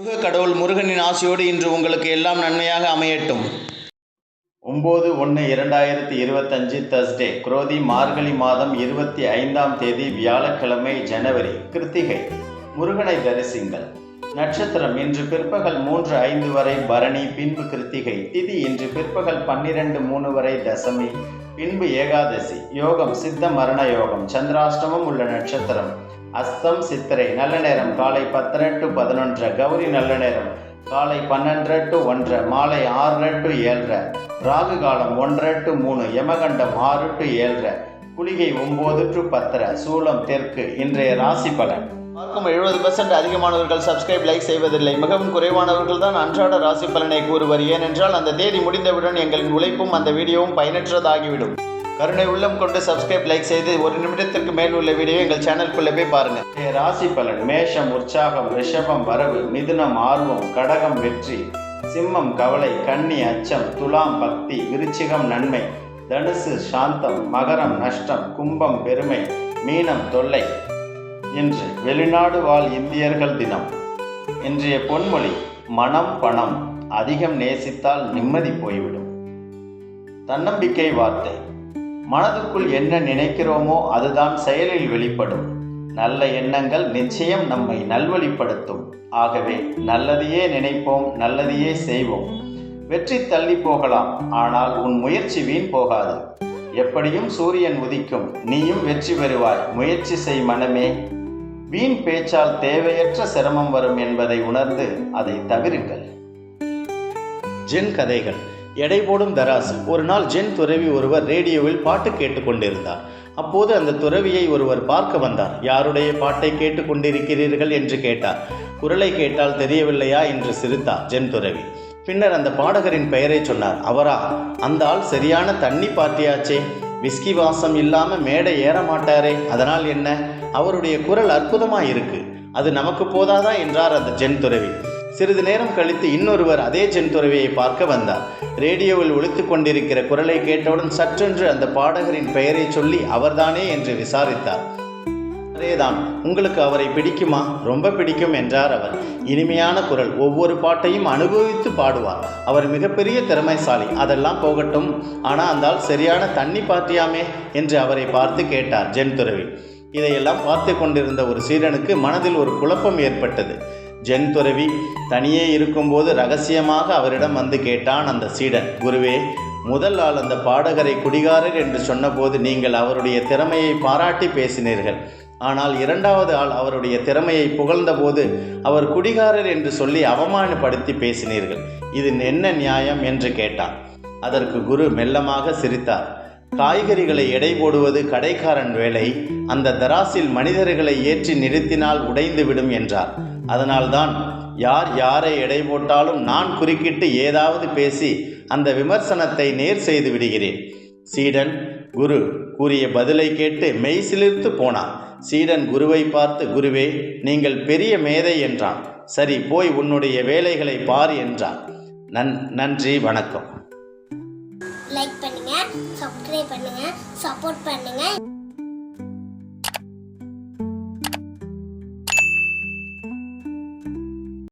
முருக கடவுள் முருகனின் ஆசையோடு இன்று உங்களுக்கு எல்லாம் நன்மையாக அமையட்டும். ஒம்பது ஒன்று இரண்டாயிரத்தி இருபத்தஞ்சு தர்ஸ்டே குரோதி மார்கழி மாதம் இருபத்தி ஐந்தாம் தேதி வியாழக்கிழமை ஜனவரி கிருத்திகை. முருகனை தரிசிங்கள். நட்சத்திரம் இன்று பிற்பகல் மூன்று ஐந்து வரை பரணி பின்பு கிருத்திகை. திதி இன்று பிற்பகல் பன்னிரண்டு மூணு வரை தசமி பின்பு ஏகாதசி. யோகம் சித்த மரண யோகம் சந்திராஷ்டமம் உள்ள நட்சத்திரம். அஸ்தம் சித்திரை நல்ல நேரம். காலை பத்தரை டு பதினொன்றரை. கௌரி நல்ல நேரம். காலை பன்னெண்டரை டு ஒன்றரை. மாலை ஆறரை டு ஏழரை. ராகு காலம் ஒன்றரை டு மூணு. யமகண்டம் ஆறு டு ஏழரை. குளிகை ஒம்பது டு பத்தரை. சூலம் தெற்கு. இன்றைய ராசி பலன். பார்க்கும் எழுபது பர்சன்ட் அதிகமானவர்கள் சப்ஸ்கிரைப் லைக் செய்வதில்லை. மிகவும் குறைவானவர்கள் தான் அன்றாட ராசி பலனை கூறுவர். ஏனென்றால் அந்த தேதி முடிந்தவுடன் எங்களின் உழைப்பும் அந்த வீடியோவும் பயனற்றதாகிவிடும். கருணை உள்ளம் கொண்டு சப்ஸ்கிரைப் லைக் செய்து ஒரு நிமிடத்திற்கு மேல் உள்ள வீடியோ எங்கள் சேனலுக்குள்ளே போய் பாருங்க. ராசி பலன் மேஷம் உற்சாகம் ரிஷபம் வரவு மிதுனம் ஆர்வம் கடகம் வெற்றி சிம்மம் கவலை கன்னி அச்சம் துலாம் பக்தி விருச்சிகம் நன்மை தனுசு சாந்தம் மகரம் நஷ்டம் கும்பம் பெருமை மீனம் தொல்லை இன்று வெளிநாடு வாழ் இந்தியர்கள் தினம். இன்றைய பொன்மொழி மனம் பணம் அதிகம் நேசித்தால் நிம்மதி போய்விடும். தன்னம்பிக்கை வார்த்தை மனதுக்குள் என்ன நினைக்கிறோமோ அதுதான் செயலில் வெளிப்படும். நல்ல எண்ணங்கள் நிச்சயம் நம்மை நல்வழிப்படுத்தும். ஆகவே நல்லதையே நினைப்போம் நல்லதையே செய்வோம். வெற்றி தள்ளி போகலாம் ஆனால் உன் முயற்சி வீண் போகாது. எப்படியும் சூரியன் உதிக்கும் நீயும் வெற்றி பெறுவாய். முயற்சி செய் மனமே. வீண் பேச்சால் தேவையற்ற சிரமம் வரும் என்பதை உணர்ந்து அதை தவிருங்கள். ஜென் கதைகள். எடை போடும் தராசு. ஒரு நாள் ஜென் துறவி ஒருவர் ரேடியோவில் பாட்டு கேட்டுக்கொண்டிருந்தார். அப்போது அந்த துறவியை ஒருவர் பார்க்க வந்தார். யாருடைய பாட்டை கேட்டுக்கொண்டிருக்கிறீர்கள்? என்று கேட்டார். குரலை கேட்டால் தெரியவில்லையா? என்று சிரித்தார் ஜென் துறவி. பின்னர் அந்த பாடகரின் பெயரை சொன்னார். அவரா? அந்த ஆள் சரியான தண்ணி பார்ட்டியாச்சே விஸ்கி வாசம் இல்லாமல் மேடை ஏற மாட்டாரே. அதனால் என்ன? அவருடைய குரல் அற்புதமாக இருக்கு அது நமக்கு போதாதா? என்றார் அந்த ஜென் துறவி. சிறிது நேரம் கழித்து இன்னொருவர் அதே ஜென் துறவியை பார்க்க வந்தார். ரேடியோவில் ஒழித்து கொண்டிருக்கிற குரலை கேட்டவுடன் சற்றென்று அந்த பாடகரின் பெயரை சொல்லி அவர்தானே என்று விசாரித்தார். அதேதான் உங்களுக்கு அவரை பிடிக்குமா? ரொம்ப பிடிக்கும் என்றார் அவர். இனிமையான குரல் ஒவ்வொரு பாட்டையும் அனுபவித்து பாடுவார். அவர் மிகப்பெரிய திறமைசாலி. அதெல்லாம் போகட்டும். ஆனால் அந்தால் சரியான தண்ணி பார்த்தியாமே என்று அவரை பார்த்து கேட்டார் ஜென் துறவி. இதையெல்லாம் பார்த்து கொண்டிருந்த ஒரு சீரனுக்கு மனதில் ஒரு குழப்பம் ஏற்பட்டது. ஜென் துறவி தனியே இருக்கும்போது ரகசியமாக அவரிடம் வந்து கேட்டான் அந்த சீடன். குருவே முதல் ஆள் அந்த பாடகரை குடிகாரர் என்று சொன்னபோது நீங்கள் அவருடைய திறமையை பாராட்டி பேசினீர்கள். ஆனால் இரண்டாவது ஆள் அவருடைய திறமையை புகழ்ந்தபோது அவர் குடிகாரர் என்று சொல்லி அவமானப்படுத்தி பேசினீர்கள். இது என்ன நியாயம்? என்று கேட்டான். அதற்கு குரு மெல்லமாக சிரித்தார். காய்கறிகளை எடை போடுவது கடைக்காரன் வேலை. அந்த தராசில் மனிதர்களை ஏற்றி நிறுத்தினால் உடைந்துவிடும் என்றார். அதனால்தான் யார் யாரை எடை போட்டாலும் நான் குறுக்கிட்டு ஏதாவது பேசி அந்த விமர்சனத்தை நேர் செய்து விடுகிறேன். சீடன் குரு கூறிய பதிலை கேட்டு மெய் சிலிர்த்து போனான் சீடன் குருவை பார்த்து குருவே நீங்கள் பெரிய மேதை என்றான். சரி போய் உன்னுடைய வேலைகளை பார் என்றான். நன் நன்றி வணக்கம். லைக் பண்ணுங்க சப்ஸ்கிரைப் பண்ணுங்க சப்போர்ட் பண்ணுங்க.